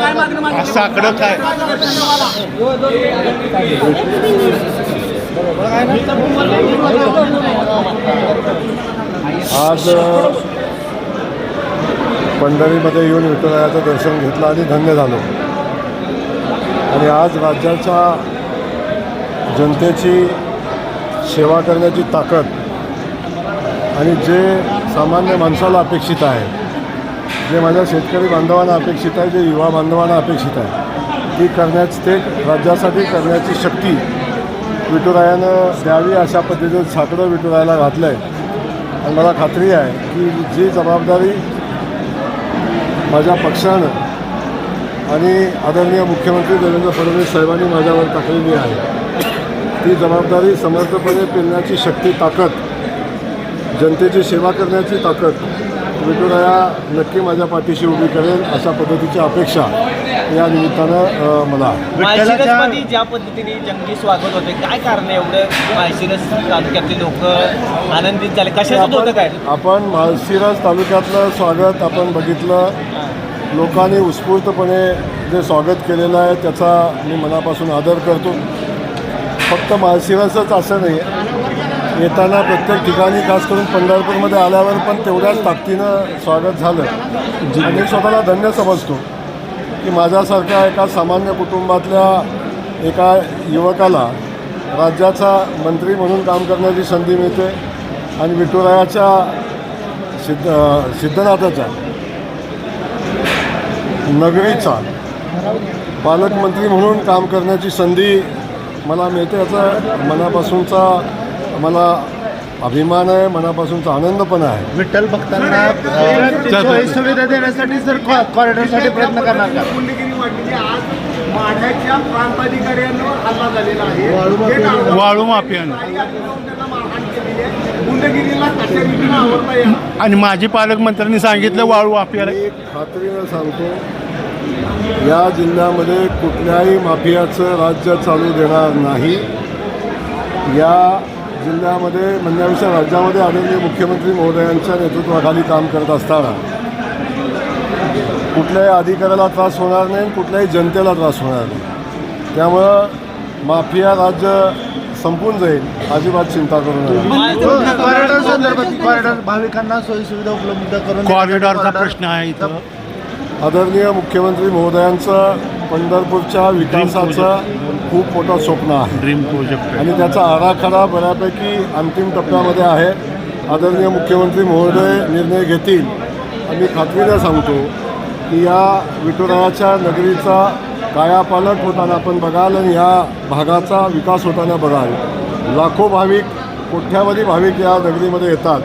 असं काय? आज पंढरीमध्ये येऊन विठ्ठलायाचं दर्शन घेतलं आणि धन्य झालो. आणि आज राज्याच्या जनतेची सेवा करण्याची ताकद आणि जे सामान्य माणसाला अपेक्षित आहे जे माझ्या शेतकरी बांधवांना अपेक्षित आहे जे युवा बांधवांना अपेक्षित आहे ती करण्याची ते राज्यासाठी करण्याची शक्ती विठुरायानं द्यावी अशा पद्धतीचं साकडं विठुरायाला घातलं आहे आणि मला खात्री आहे की जी जबाबदारी माझ्या पक्षानं आणि आदरणीय मुख्यमंत्री देवेंद्र फडणवीस साहेबांनी माझ्यावर टाकलेली आहे ती जबाबदारी समर्थपणे पेलण्याची शक्ती ताकद जनतेची सेवा करण्याची ताकद विठुराया नक्की माझ्या पाठीशी उभी करेल अशा पद्धतीची अपेक्षा या निमित्तानं मला. माळशिरसमध्ये ज्या पद्धतीने जंगी स्वागत होते काय कारण आहे एवढं माळशिरस तालुक्यातले लोक आनंदित झाले? कशाचं होतं काय? आपण माळशिरस तालुक्यातलं स्वागत आपण बघितलं. लोकांनी उत्स्फूर्तपणे जे स्वागत केलेलं आहे त्याचा मी मनापासून आदर करतो. फक्त माळशिरसच असं नाही येताना प्रत्येक ठिकाणी खास करून पंढरपूरमध्ये आल्यावर पण तेवढ्याच ताकदीनं स्वागत झालं. आणि स्वतःला धन्य समजतो की माझ्यासारख्या एका सामान्य कुटुंबातल्या एका युवकाला राज्याचा मंत्री म्हणून काम करण्याची संधी मिळते आणि विठुरायाच्या सिद्ध सिद्धनाथाच्या नगरीचा पालकमंत्री म्हणून काम करण्याची संधी मला मिळते याचा मनापासूनचा मला अभिमान आहे मनापासूनचा आनंद पण आहे. विठ्ठल भक्तांना सोयी सुविधा देण्यासाठी जर कॉरिडॉरसाठी प्रयत्न करणार का? माढ्याच्या प्रांताधिकाऱ्यांवर हल्ला झालेला आहे. हे वाळू माफियानं आणि माजी पालकमंत्र्यांनी सांगितलं वाळू माफियाला खात्रीनं सांगतो या जिल्ह्यामध्ये कुठल्याही माफियाचं राज्य चालू देणार नाही. या जिल्ह्यामध्ये म्हणण्यापेक्षा राज्यामध्ये आदरणीय मुख्यमंत्री महोदयांच्या नेतृत्वाखाली काम करत असताना कुठल्याही अधिकाऱ्याला त्रास होणार नाही आणि कुठल्याही जनतेला त्रास होणार नाही. त्यामुळं माफिया राज्य संपून जाईल अजिबात चिंता करू नका. कॉरिडॉर संदर्भात कॉरिडॉर भाविकांना सोयी सुविधा उपलब्ध करून कॉरिडॉरचा प्रश्न आहे इथं. आदरणीय मुख्यमंत्री महोदयांचं पंढरपूरच्या विकासाचं खूप मोठं स्वप्न आहे. ड्रीम प्रोजेक्ट आणि त्याचा आराखडा बऱ्यापैकी अंतिम टप्प्यामध्ये आहे. आदरणीय मुख्यमंत्री महोदय निर्णय घेतील. आणि मी खात्रीनं सांगतो की या विठुरायाच्या नगरीचा कायापालट होताना आपण बघाल आणि या भागाचा विकास होताना बघाल. लाखो भाविक कोट्यावधी भाविक या नगरीमध्ये येतात.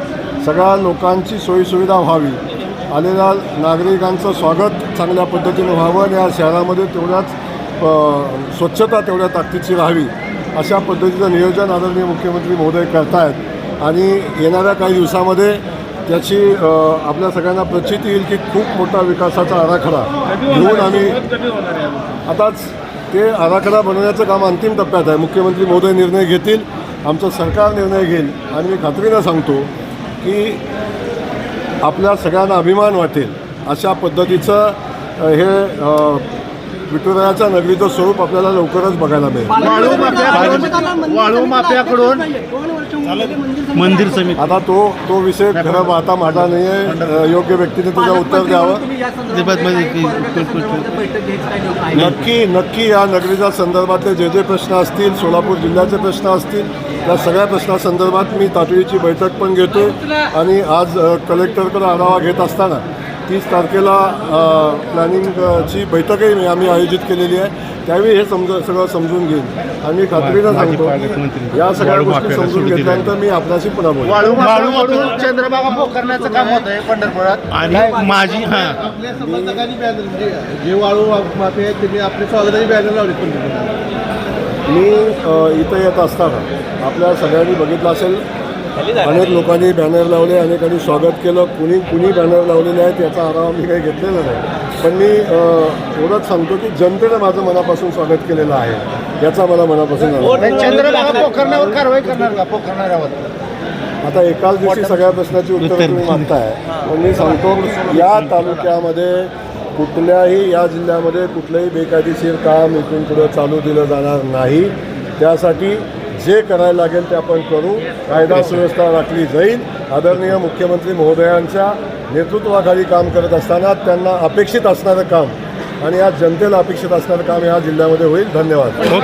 सगळ्या लोकांची सोयीसुविधा व्हावी. आलेल्या नागरिकांचं स्वागत चांगल्या पद्धतीनं व्हावं आणि या शहरामध्ये तेवढ्याच स्वच्छता तेवढ्या ताकदीची राहावी अशा पद्धतीचं नियोजन आदरणीय मुख्यमंत्री महोदय करतायत. आणि येणाऱ्या काही दिवसामध्ये त्याची आपल्या सगळ्यांना प्रचिती येईल की खूप मोठा विकासाचा आराखडा घेऊन आम्ही आताच ते आराखडा बनवण्याचं काम अंतिम टप्प्यात आहे. मुख्यमंत्री महोदय निर्णय घेतील आमचं सरकार निर्णय घेईल. आणि मी खात्रीनं सांगतो की आपल्या सगळ्यांना अभिमान वाटेल अशा पद्धतीचं हे विठुरायाच्या नगरीचं स्वरूप आपल्याला लवकरच बघायला मिळेल. वाळू माफिया वाळू माफियाकडून मंदिर समिती आता तो तो विषय खरं पाहता माझा नाही आहे योग्य व्यक्तीने त्याचं उत्तर द्यावं. या? नक्की नक्की या नगरीच्या संदर्भातले जे जे प्रश्न असतील सोलापूर जिल्ह्याचे प्रश्न असतील त्या सगळ्या प्रश्नासंदर्भात मी तातडीची बैठक पण घेतो आणि आज कलेक्टरकडे आढावा घेत असताना तीस तारखेला प्लॅनिंगची बैठकही मी आम्ही आयोजित केलेली आहे. त्यावेळी हे समज सगळं समजून घेईन. आणि मी खात्रीनं सांगतो या सगळ्या गोष्टी समजून घेतल्यानंतर मी आपल्याशी पुन्हा माफियाकडून चंद्रभागा पोखरण्याचं काम होत आहे पंढरपुरात. आणि माझी हां. आपल्या संबंधकांनी बॅनर म्हणजे जे वाळू माफी आहेत त्यांनी आपल्या स्वागताची बॅनर लावली मी अ, इथं येत असताना आपल्या सगळ्यांनी बघितलं असेल अनेक लोकांनी बॅनर लावले अनेकांनी स्वागत केलं. कुणी कुणी बॅनर लावलेले आहेत याचा आढावा मी काही घेतलेला नाही. पण मी एवढंच सांगतो की जनतेनं माझं मनापासून स्वागत केलेलं आहे. याचा मला मनापासून आनंद आहे. चंद्रभागा पोखरण्यावर कारवाई करणार का? पोखरणाऱ्यावर आता एकाच दिवशी सगळ्या प्रश्नाची उत्तरं तुम्ही मागताय. पण मी सांगतो या तालुक्यामध्ये कुठल्याही या जिल्ह्यामध्ये कुठलंही बेकायदेशीर काम इथून पुढं चालू दिलं जाणार नाही. त्यासाठी जे करायला लागेल ते आपण करू. कायदा सुव्यवस्था राखली जाईल. आदरणीय मुख्यमंत्री महोदयांच्या नेतृत्वाखाली काम करत असताना त्यांना अपेक्षित असणारं काम आणि या जनतेला अपेक्षित असणारं काम या जिल्ह्यामध्ये होईल. धन्यवाद.